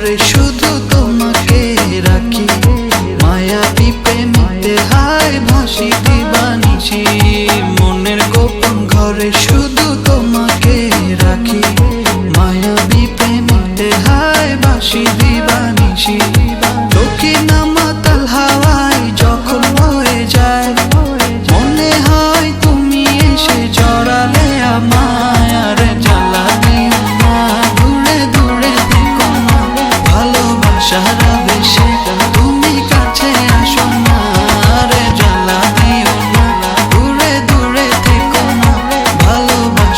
করে শুধু তোমাকে রাখি। মায়া প্রেমিতে হায় ভাসি দিবানিছি মনের গোপন ঘরে শুধু তোমাকে রাখি। মায়া প্রেমিতে হায় ভাসি দিবানিছি দক্ষিণা মাতাল হাওয়া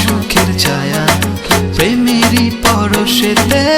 সুখের ছায়া প্রেমেরই পরশেতে